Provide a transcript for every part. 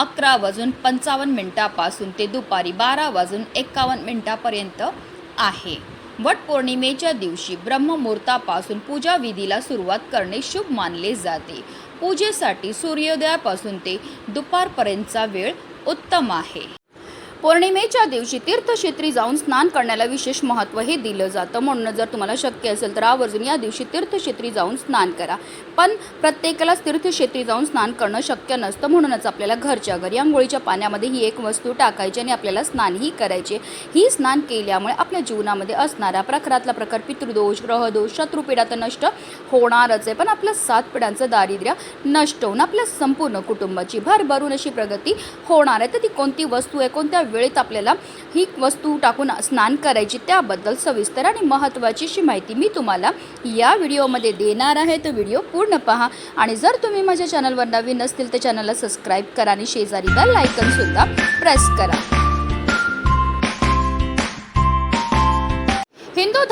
अकरा वाजून पंचावन्न मिनिटापासून ते दुपारी बारा वाजून एकावन्न मिनिटापर्यंत आहे. वटपौर्णिमेच्या दिवशी ब्रह्ममुहूर्तापासून पूजा विधीला सुरुवात करणे शुभ मानले जाते. पूजेसाठी सूर्योदयापासून ते दुपारपर्यंतचा वेळ उत्तम आहे. पौर्णिमेच्या दिवशी तीर्थक्षेत्री जाऊन स्नान करण्याला विशेष महत्त्व हे दिलं जातं. म्हणून जर तुम्हाला शक्य असेल तर आवर्जून या दिवशी तीर्थक्षेत्री जाऊन स्नान करा. पण प्रत्येकालाच तीर्थक्षेत्री जाऊन स्नान करणं शक्य नसतं. म्हणूनच आपल्याला घरच्या घरी आंघोळीच्या पाण्यामध्ये ही एक वस्तू टाकायची आणि आपल्याला स्नानही करायचे. ही स्नान केल्यामुळे आपल्या जीवनामध्ये असणारा प्रखरातला प्रकार पितृदोष ग्रहदोष शत्रुपिढा तर नष्ट होणारच आहे. पण आपल्या सात पिढ्यांचं दारिद्र्य नष्ट होऊन आपल्या संपूर्ण कुटुंबाची भरभरून अशी प्रगती होणार आहे. तर ती कोणती वस्तू आहे कोणत्या वेळेत आपल्याला ही वस्तू टाकून स्नान करायची त्याबद्दल सविस्तर आणि महत्त्वाची अशी माहिती मी तुम्हाला या व्हिडिओमध्ये देणार आहे. तो व्हिडिओ पूर्ण पहा आणि जर तुम्ही माझ्या चॅनलवर नवीन असतील तर चॅनलला सबस्क्राईब करा आणि शेजारी बेल सुद्धा प्रेस करा.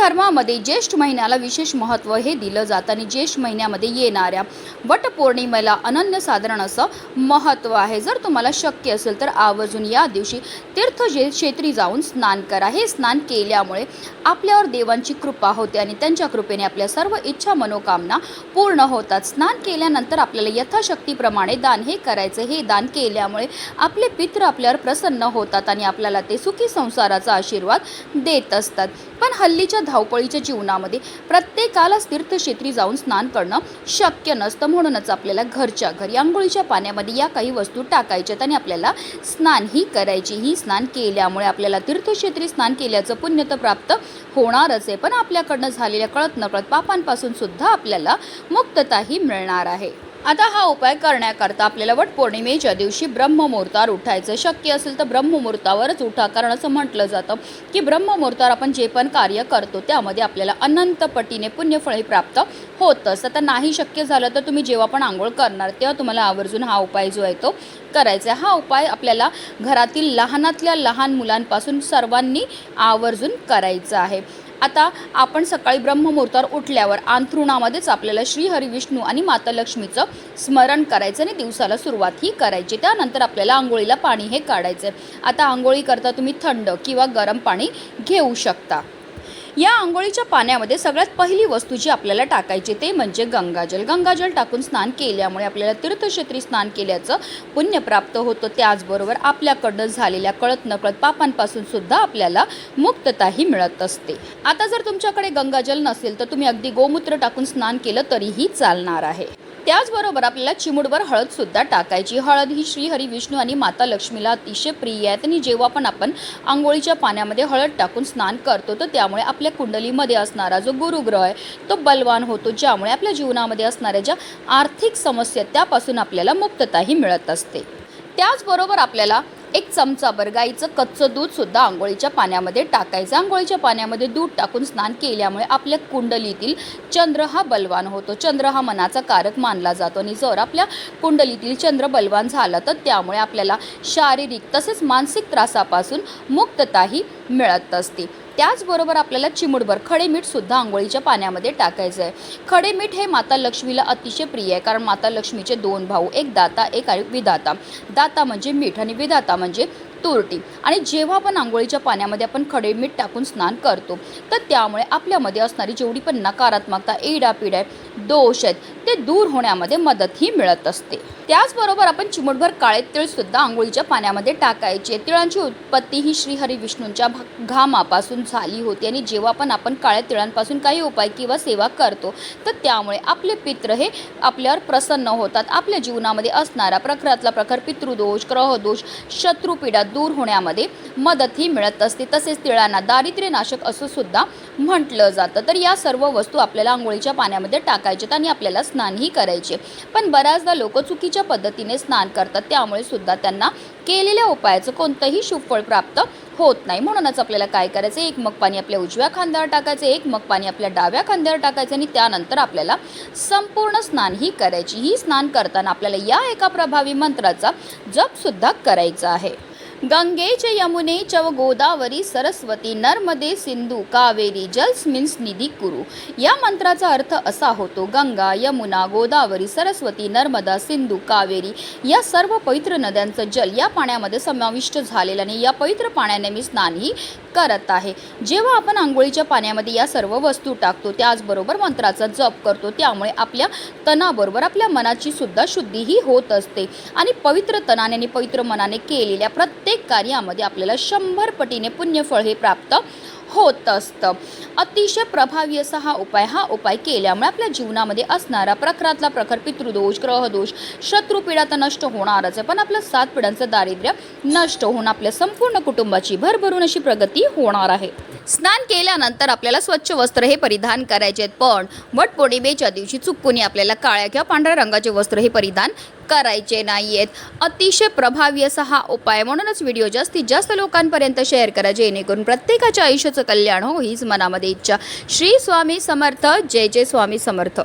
धर्मामध्ये ज्येष्ठ महिन्याला विशेष महत्त्व हे दिलं जातं आणि ज्येष्ठ महिन्यामध्ये येणाऱ्या वटपौर्णिमेला अनन्यसाधारण असं महत्त्व आहे. जर तुम्हाला शक्य असेल तर आवर्जून या दिवशी तीर्थ क्षेत्री जाऊन स्नान करा. हे स्नान केल्यामुळे आपल्यावर देवांची कृपा होते आणि त्यांच्या कृपेने आपल्या सर्व इच्छा मनोकामना पूर्ण होतात. स्नान केल्यानंतर आपल्याला यथाशक्तीप्रमाणे दान हे करायचं. हे दान केल्यामुळे आपले पित्र आपल्यावर प्रसन्न होतात आणि आपल्याला ते सुखी संसाराचा आशीर्वाद देत असतात. पण हल्लीच्या धावपळीच्या जीवनामध्ये प्रत्येकालाच तीर्थक्षेत्री जाऊन स्नान करणं शक्य नसतं. म्हणूनच आपल्याला घरच्या घरी आंघोळीच्या पाण्यामध्ये या काही वस्तू टाकायच्यात आणि आपल्याला स्नान ही करायची. ही स्नान केल्यामुळे आपल्याला तीर्थक्षेत्री स्नान केल्याचं पुण्य तर प्राप्त होणारच आहे. पण आपल्याकडनं झालेल्या कळत नकळत पापांपासून सुद्धा आपल्याला मुक्तताही मिळणार आहे. आता हा उपाय करण्याकरता आपल्याला वटपौर्णिमेच्या दिवशी ब्रह्ममुहूर्तावर उठायचं शक्य असेल तर ब्रह्ममुहूर्तावरच उठा कारण असं म्हटलं जातं की ब्रह्ममुहूर्तावर आपण जे पण कार्य करतो त्यामध्ये आपल्याला अनंत पटीने पुण्यफळे प्राप्त होत असतं आता नाही शक्य झालं तर तुम्ही जेव्हा पण आंघोळ करणार तेव्हा तुम्हाला आवर्जून हा उपाय जो आहे तो करायचा आहे. हा उपाय आपल्याला घरातील लहानातल्या लहान मुलांपासून सर्वांनी आवर्जून करायचा आहे. आता आपण सकाळी ब्रह्ममुहूर्तावर उठल्यावर अंथरुणामध्येच आपल्याला श्रीहरी विष्णू आणि माता लक्ष्मीचं स्मरण करायचं आणि दिवसाला सुरुवात ही करायची. त्यानंतर आपल्याला आंघोळीला पाणी हे काढायचं आता आंघोळी करता तुम्ही थंड किंवा गरम पाणी घेऊ शकता. या आंघोळीच्या पाण्यामध्ये सगळ्यात पहिली वस्तू जी आपल्याला टाकायची ते म्हणजे गंगाजल. गंगाजल टाकून स्नान केल्यामुळे आपल्याला तीर्थक्षेत्री स्नान केल्याचं पुण्य प्राप्त होतं. त्याचबरोबर आपल्याकडनं झालेल्या कळत नकळत पापांपासून सुद्धा आपल्याला मुक्तताही मिळत असते. आता जर तुमच्याकडे गंगाजल नसेल तर तुम्ही अगदी गोमूत्र टाकून स्नान केलं तरीही चालणार आहे. त्याचबरोबर आपल्याला चिमुडवर हळद सुद्धा टाकायची. हळद ही श्रीहरी विष्णू आणि माता लक्ष्मीला अतिशय प्रिय आहे. आणि जेव्हा पण आपण आंघोळीच्या पाण्यामध्ये हळद टाकून स्नान करतो तर त्यामुळे आपल्या कुंडलीमध्ये असणारा जो गुरुग्रह आहे तो बलवान होतो. ज्यामुळे आपल्या जीवनामध्ये असणाऱ्या ज्या आर्थिक समस्या त्यापासून आपल्याला मुक्तताही मिळत असते. त्याचबरोबर आपल्याला एक चमचाभर गाईचं कच्चं दूध सुद्धा आंघोळीच्या पाण्यामध्ये टाकायचं. आंघोळीच्या पाण्यामध्ये दूध टाकून स्नान केल्यामुळे आपल्या कुंडलीतील चंद्र हा बलवान होतो. चंद्र हा मनाचा कारक मानला जातो आणि जर आपल्या कुंडलीतील चंद्र बलवान झाला तर त्यामुळे आपल्याला शारीरिक तसेच मानसिक त्रासापासून मुक्तताही मिळत असते. त्याचबरोबर आपल्याला चिमुडभर खडे मीठ सुद्धा आंघोळीच्या पाण्यामध्ये टाकायचं आहे. खडे मीठ हे माता लक्ष्मीला अतिशय प्रिय आहे कारण माता लक्ष्मीचे दोन भाऊ एक दाता एक आहे विधाता. दाता म्हणजे मीठ आणि विधाता म्हणजे तुरटी. आणि जेव्हा आपण आंघोळीच्या पाण्यामध्ये आपण खडे मीठ टाकून स्नान करतो तर त्यामुळे आपल्यामध्ये असणारी जेवढी पण नकारात्मकता एडापीड आहे दोष आहेत ते दूर होण्यामध्ये मदतही मिळत असते. त्याचबरोबर आपण चिमूटभर काळे तिळसुद्धा आंघोळीच्या पाण्यामध्ये टाकायचे. तिळांची उत्पत्ती ही श्रीहरी विष्णूंच्या घामापासून झाली होती आणि जेव्हा पण आपण काळ्या तिळांपासून काही उपाय किंवा सेवा करतो तर त्यामुळे आपले पित्र हे आपल्यावर प्रसन्न होतात. आपल्या जीवनामध्ये असणारा प्रखरातला प्रखर पितृदोष ग्रहदोष शत्रुपीडा दूर होण्यामध्ये मदतही मिळत असते. तसेच तिळांना दारिद्र्यनाशक असं सुद्धा म्हटलं जातं. तर या सर्व वस्तू आपल्याला आंघोळीच्या पाण्यामध्ये टाकायचेत आणि आपल्याला स्नानही करायचे. पण बऱ्याचदा लोक चुकीच्या पद्धतीने स्नान करतात त्यामुळे सुद्धा त्यांना केलेल्या उपायाचं कोणतंही शुभफळ प्राप्त होत नाही. म्हणूनच आपल्याला काय करायचं? एक मग पाणी आपल्या उजव्या खांद्यावर टाकायचं एक मग पाणी आपल्या डाव्या खांद्यावर टाकायचं आणि त्यानंतर आपल्याला संपूर्ण स्नान ही करायची. ही स्नान करताना आपल्याला या एका प्रभावी मंत्राचा जप सुद्धा करायचा आहे. गंगेच यमुने च व गोदावरी सरस्वती नर्मदे सिंधू कावेरी जलस्मिन्स निधी कुरु. या मंत्राचा अर्थ असा होतो गंगा यमुना गोदावरी सरस्वती नर्मदा सिंधू कावेरी या सर्व पवित्र नद्यांचं जल या पाण्यामध्ये समाविष्ट झालेलं आणि या पवित्र पाण्याने मी स्नानही करत आहे. जेव्हा आपण आंघोळीच्या पाण्यामध्ये या सर्व वस्तू टाकतो त्याचबरोबर मंत्राचा जप करतो त्यामुळे आपल्या तणाबरोबर आपल्या मनाची सुद्धा शुद्धीही होत असते. आणि पवित्र तणाने आणि पवित्र मनाने केलेल्या प्रत्येक कार्यामध्ये आपल्याला शंभर पटीने पुण्यफळ हे प्राप्त होत असतं. अतिशय प्रभावी असा हा उपाय हा उपाय केल्यामुळे आपल्या जीवनामध्ये असणारा प्रखरातला प्रखर पितृदोष ग्रहदोष शत्रुपीडा तर नष्ट होणारच आहे. पण आपलं सात पिढ्यांचं दारिद्र्य नष्ट होऊन आपल्या संपूर्ण कुटुंबाची भरभरून अशी प्रगती होणार आहे. स्नान केल्यानंतर आपल्याला स्वच्छ वस्त्र हे परिधान करायचे आहेत. पण वटपौर्णिमेच्या दिवशी चुकूनही आपल्याला काळ्या किंवा पांढऱ्या रंगाचे वस्त्र हे परिधान करायचे नाही आहेत अतिशय प्रभावी असा हा उपाय. म्हणूनच व्हिडिओ जास्तीत जास्त लोकांपर्यंत शेअर करा जेणेकरून प्रत्येकाच्या आयुष्याचं कल्याण हो हीच मनामध्ये इच्छा. श्री स्वामी समर्थ. जय जय स्वामी समर्थ.